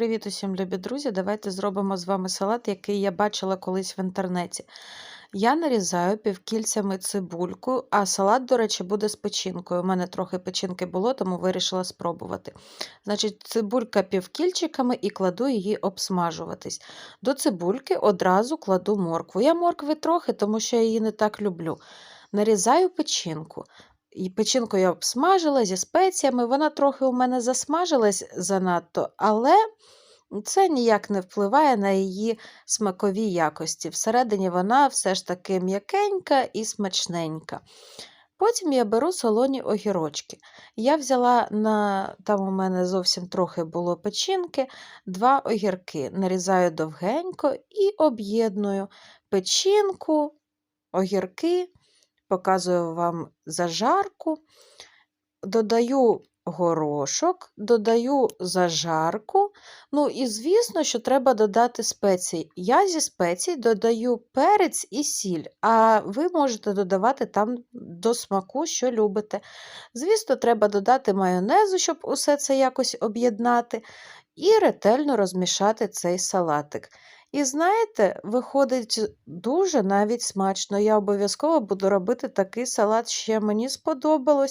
Привіт усім, любі друзі! Давайте зробимо з вами салат, який я бачила колись в інтернеті. Я нарізаю півкільцями цибульку, а салат, до речі, буде з печінкою. У мене трохи печінки було, тому вирішила спробувати. Значить, цибулька півкільчиками і кладу її обсмажуватись. До цибульки одразу кладу моркву. Я моркви трохи, тому що я її не так люблю. Нарізаю печінку. І печінку я обсмажила зі спеціями. Вона трохи у мене засмажилась занадто, але це ніяк не впливає на її смакові якості. Всередині вона все ж таки м'якенька і смачненька. Потім я беру солоні огірочки. Я взяла на там у мене зовсім трохи було печінки, два огірки, нарізаю довгенько і об'єдную печінку, огірки показую вам зажарку, додаю горошок, додаю зажарку. Ну і звісно, що треба додати спеції. Я зі спецій додаю перець і сіль, а ви можете додавати там до смаку, що любите. Звісно, треба додати майонезу, щоб усе це якось об'єднати, і ретельно розмішати цей салатик. І знаєте, виходить дуже навіть смачно. Я обов'язково буду робити такий салат ще мені сподобалось.